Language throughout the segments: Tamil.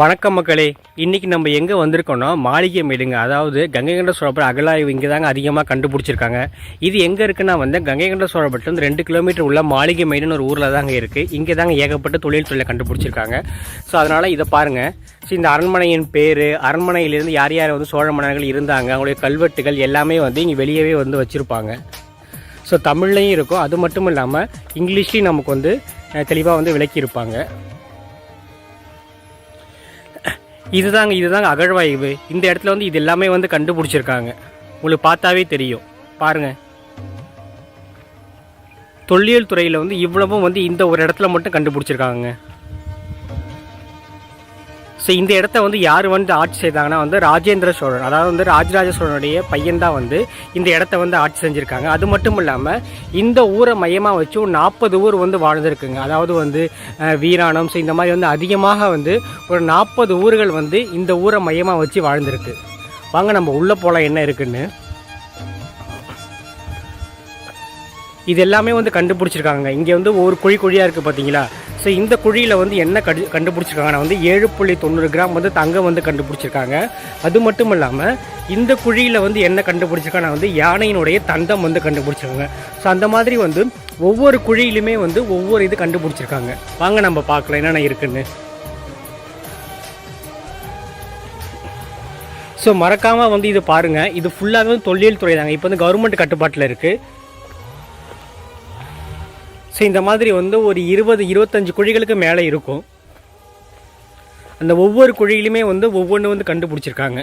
வணக்கம் மக்களே. இன்றைக்கி நம்ம எங்கே வந்திருக்கோம்னா மாளிகை மேடுங்க. அதாவது கங்கை கண்ட சோழபுரம் அகலாய்வு இங்கே தாங்க அதிகமாக கண்டுபிடிச்சிருக்காங்க. இது எங்கே இருக்குன்னா வந்து கங்கை கண்ட சோழபுரத்துலேருந்து ரெண்டு கிலோமீட்டர் உள்ள மாளிகை மேடுன்னு ஒரு ஊரில் தாங்க இருக்குது இங்கே தாங்க ஏகப்பட்ட தொழில் தொழிலை கண்டுபிடிச்சிருக்காங்க. ஸோ அதனால் இதை பாருங்கள் ஸோ இந்த அரண்மனையின் பேர் அரண்மனையிலேருந்து யார் யார் வந்து சோழ மன்னர்கள் இருந்தாங்க அவங்களுடைய கல்வெட்டுகள் எல்லாமே வந்து இங்கே வெளியவே வந்து வச்சுருப்பாங்க. ஸோ தமிழ்லையும் இருக்கும். அது மட்டும் இல்லாமல் இங்கிலீஷ்லேயும் நமக்கு வந்து தெளிவாக வந்து விளக்கியிருப்பாங்க. இதுதாங்க இதுதாங்க அகழ்வாய்வு இந்த இடத்துல வந்து இது எல்லாமே வந்து கண்டுபிடிச்சிருக்காங்க. உங்களுக்கு பார்த்தாவே தெரியும். பாருங்க. தொல்லியல் துறையில் வந்து இவ்வளவும் வந்து இந்த ஒரு இடத்துல மட்டும் கண்டுபிடிச்சிருக்காங்க. ஸோ இந்த இடத்த வந்து யார் வந்து ஆட்சி செய்தாங்கன்னா வந்து ராஜேந்திர சோழன். அதாவது வந்து ராஜராஜ சோழனுடைய பையன் தான் வந்து இந்த இடத்த வந்து ஆட்சி செஞ்சுருக்காங்க. அது மட்டும் இல்லாமல் இந்த ஊரை மையமாக வச்சு ஒரு நாற்பது ஊர் வந்து வாழ்ந்துருக்குங்க. அதாவது வந்து வீராணம் ஸோ இந்த மாதிரி வந்து அதிகமாக வந்து ஒரு நாற்பது ஊர்கள் வந்து இந்த ஊரை மையமாக வச்சு வாழ்ந்துருக்கு. வாங்க நம்ம உள்ளே போகலாம் என்ன இருக்குன்னு. இது எல்லாமே வந்து கண்டுபிடிச்சிருக்காங்க. இங்கே வந்து ஒரு குழி குழியாக இருக்குது பார்த்தீங்களா ஸோ இந்த குழியில் வந்து என்ன கண்டு கண்டுபிடிச்சிருக்காங்கன்னா வந்து ஏழு புள்ளி தொண்ணூறு கிராம் வந்து தங்கம் வந்து கண்டுபிடிச்சிருக்காங்க. அது மட்டும் இல்லாமல் இந்த குழியில் வந்து என்ன கண்டுபிடிச்சிருக்காங்கன்னா வந்து யானையினுடைய தந்தம் வந்து கண்டுபிடிச்சிருக்காங்க. ஸோ அந்த மாதிரி வந்து ஒவ்வொரு குழியிலுமே வந்து ஒவ்வொரு இது கண்டுபிடிச்சிருக்காங்க. வாங்க நம்ம பார்க்கலாம் என்னென்ன இருக்குன்னு. ஸோ மறக்காமல் வந்து இது பாருங்கள் இது ஃபுல்லாகவே தொழில் தொல்லியல் துறை தாங்க. இப்போ வந்து கவர்மெண்ட் கட்டுப்பாட்டில் இருக்குது ஸோ இந்த மாதிரி வந்து ஒரு இருபது இருபத்தஞ்சு குழிகளுக்கு மேலே இருக்கும். அந்த ஒவ்வொரு குழியிலுமே வந்து ஒவ்வொன்று வந்து கண்டுபிடிச்சிருக்காங்க.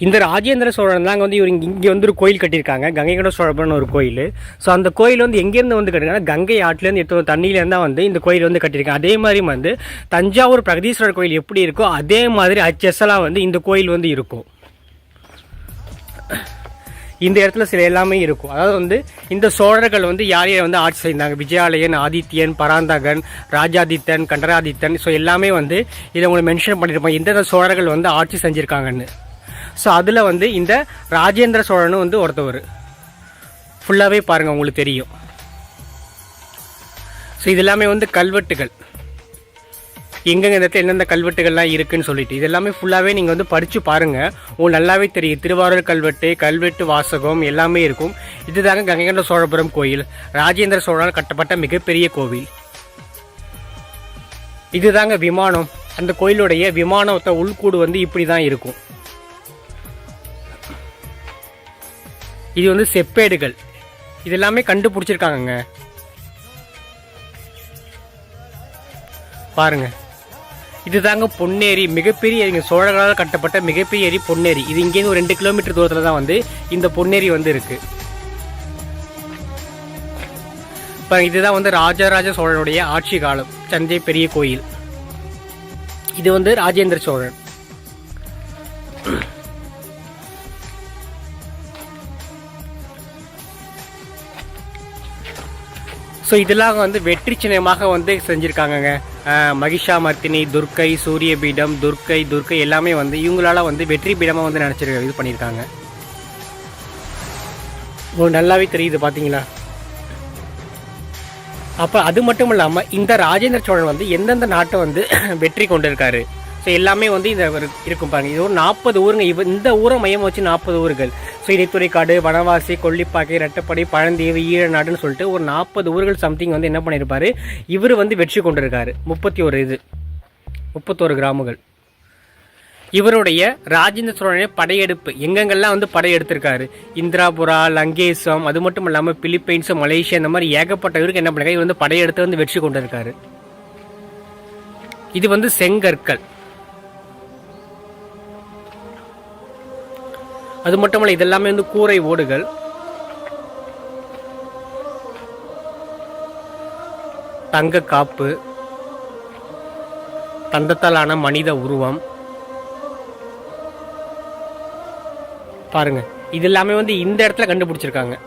இந்த ராஜேந்திர சோழன் தான் வந்து இவர் இங்கே இங்கே வந்து ஒரு கோயில் கட்டியிருக்காங்க. கங்கை கொண்ட சோழபுரம்னு ஒரு கோயில். ஸோ அந்த கோயில் வந்து எங்கேருந்து வந்து கட்டிருக்காங்க கங்கை ஆற்றுலேருந்து எடுத்து வந்த தண்ணியிலேருந்து தான் வந்து இந்த கோயில் வந்து கட்டியிருக்காங்க. அதே மாதிரி வந்து தஞ்சாவூர் பிரகதீஸ்வரர் கோயில் எப்படி இருக்கோ அதே மாதிரி அச்செஸ்ஸெல்லாம் வந்து இந்த கோயில் வந்து இருக்கும். இந்த இடத்துல சில எல்லாமே இருக்கும். அதாவது வந்து இந்த சோழர்கள் வந்து யார் யார் வந்து ஆட்சி செய்தாங்க? விஜயாலயன் ஆதித்யன் பராந்தகன் ராஜாதித்தன் கண்டராதித்தன். ஸோ எல்லாமே வந்து இதை உங்களை மென்ஷன் பண்ணியிருப்பாங்க எந்தெந்த சோழர்கள் வந்து ஆட்சி செஞ்சுருக்காங்கன்னு. ஸோ அதில் வந்து இந்த ராஜேந்திர சோழனும் வந்து ஒருத்தவர். ஃபுல்லாகவே பாருங்கள் உங்களுக்கு தெரியும். ஸோ இது எல்லாமே வந்து கல்வெட்டுகள். எங்கெங்க இடத்துல எந்தெந்த கல்வெட்டுகள்லாம் இருக்குன்னு சொல்லிட்டு. இது எல்லாமே ஃபுல்லாகவே நீங்கள் வந்து படித்து பாருங்கள் உங்களுக்கு நல்லாவே தெரியும். திருவாரூர் கல்வெட்டு கல்வெட்டு வாசகம் எல்லாமே இருக்கும். இதுதாங்க கங்கைகண்ட சோழபுரம் கோயில். ராஜேந்திர சோழனால் கட்டப்பட்ட மிகப்பெரிய கோவில். இதுதாங்க விமானம். அந்த கோயிலுடைய விமானத்தை உள்கூடு வந்து இப்படி தான் இருக்கும். இது வந்து செப்பேடுகள். இது எல்லாமே கண்டுபிடிச்சிருக்காங்கங்க. பாருங்க. இதுதாங்க பொன்னேரி. மிகப்பெரிய இங்க சோழர்களால் கட்டப்பட்ட மிகப்பெரிய ஏரி பொன்னேரி. இது இங்கேருந்து ஒரு ரெண்டு கிலோமீட்டர் தூரத்தில் தான் வந்து இந்த பொன்னேரி வந்து இருக்கு. இப்போ இதுதான் வந்து ராஜராஜ சோழனுடைய ஆட்சி காலம். தஞ்சை பெரிய கோயில். இது வந்து ராஜேந்திர சோழன். ஸோ இதெல்லாம் வந்து வெற்றி சின்னமாக வந்து செஞ்சுருக்காங்கங்க. அஹ் மகிஷாமர்த்தினி துர்க்கை சூரிய பீடம் துர்க்கை துர்க்கை எல்லாமே வந்து இவங்களால வந்து வெற்றி பீடமாக வந்து நினச்சிருக்க இது பண்ணியிருக்காங்க. ஓ நல்லாவே தெரியுது பார்த்தீங்களா அப்போ அது மட்டும் இல்லாமல் இந்த ராஜேந்திர சோழன் வந்து எந்தெந்த நாட்டை வந்து வெற்றி கொண்டிருக்காரு? ஸோ எல்லாமே வந்து இந்த இருக்கும் பாருங்க. இது ஒரு நாற்பது ஊருங்க. இவ இந்த ஊரை மையம் வச்சு நாற்பது ஊர்கள். ஸோ இடைத்துறைக்காடு வனவாசி கொல்லிப்பாக்கை ரெட்டப்படி பழந்தீவு ஈழநாடுன்னு சொல்லிட்டு ஒரு நாற்பது ஊர்கள் சம்திங் வந்து என்ன பண்ணியிருப்பாரு இவர் வந்து வெற்றி கொண்டிருக்காரு. முப்பத்தி ஒரு இது. முப்பத்தோரு கிராமங்கள் இவருடைய ராஜேந்திர சோழனுடைய படையெடுப்பு. எங்கெங்கெல்லாம் வந்து படையெடுத்திருக்காரு? இந்திராபுரா லங்கேசம் அது மட்டும் இல்லாமல் பிலிப்பைன்ஸ் மலேசியா இந்த மாதிரி ஏகப்பட்ட இவருக்கு என்ன பண்ணுறாங்க இவர் வந்து படையெடுத்து வந்து வெற்றி கொண்டிருக்காரு. இது வந்து செங்கற்கள். அது மட்டுமல்ல இதெல்லாமே வந்து கூரை ஓடுகள். தங்க காப்பு. தந்தத்தாலான மனித உருவம். பாருங்க இது எல்லாமே வந்து இந்த இடத்துல கண்டுபிடிச்சிருக்காங்க.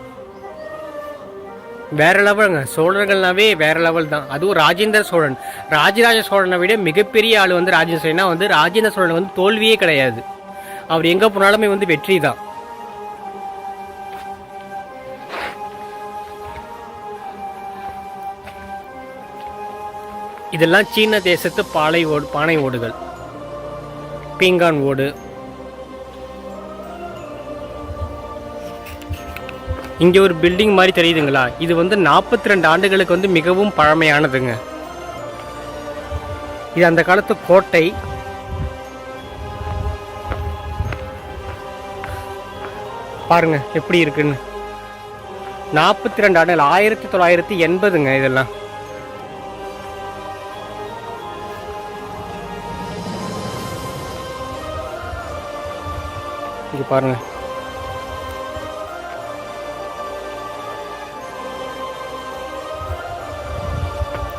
வேற லெவலுங்க. சோழர்கள்னாவே வேற லெவல் தான். அதுவும் ராஜேந்திர சோழன். ராஜராஜ சோழனை விட மிகப்பெரிய ஆள் வந்து ராஜேந்திர சோழனா. வந்து ராஜேந்திர சோழன் வந்து தோல்வியே கிடையாது. அவர் எங்கே போனாலுமே வந்து வெற்றி தான். இதெல்லாம் சீன தேசத்து பாலை ஓடு பானை ஓடுகள். பீங்கான் ஓடு. இங்கே ஒரு பில்டிங் மாதிரி தெரியுதுங்களா? இது வந்து நாற்பத்தி ரெண்டு ஆண்டுகளுக்கு வந்து மிகவும் பழமையானதுங்க. இது அந்த காலத்து கோட்டை. பாருங்க எப்படி இருக்குன்னு. நாற்பத்தி ரெண்டு ஆண்டுகள் ஆயிரத்தி தொள்ளாயிரத்தி எண்பதுங்க இதெல்லாம். இங்க பாருங்க.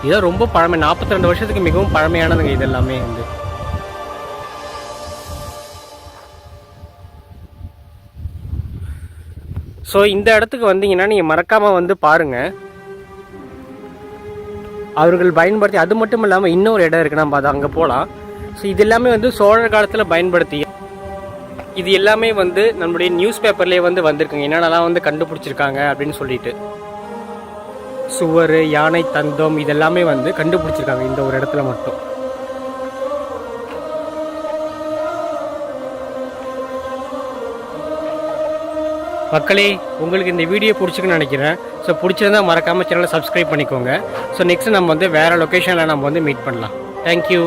இதெல்லாம் ரொம்ப பழமை நாற்பத்தி ரெண்டு வருஷத்துக்கு மிகவும் பழமையானதுங்க இது எல்லாமே வந்து. ஸோ இந்த இடத்துக்கு வந்தீங்கன்னா நீங்கள் மறக்காமல் வந்து பாருங்கள் அவர்கள் பயன்படுத்தி அது மட்டும் இல்லாமல் இன்னொரு இடம் இருக்குது நம்ம அதை அங்கே போகலாம் ஸோ இது எல்லாமே வந்து சோழர் காலத்தில் பயன்படுத்தி இது எல்லாமே வந்து நம்மளுடைய நியூஸ் பேப்பர்லேயே வந்து வந்திருக்குங்க. என்னென்னலாம் வந்து கண்டுபிடிச்சிருக்காங்க அப்படின்னு சொல்லிட்டு. சுவர் யானை தந்தம் இதெல்லாமே வந்து கண்டுபிடிச்சிருக்காங்க இந்த ஒரு இடத்துல மட்டும். மக்களே உங்களுக்கு இந்த வீடியோ பிடிச்சிக்குன்னு நினைக்கிறேன். ஸோ பிடிச்சிருந்தா மறக்காமல் சேனலை சப்ஸ்கிரைப் பண்ணிக்கோங்க. ஸோ நெக்ஸ்ட் நம்ம வந்து வேறு லொக்கேஷனில் நம்ம வந்து மீட் பண்ணலாம். தேங்க்யூ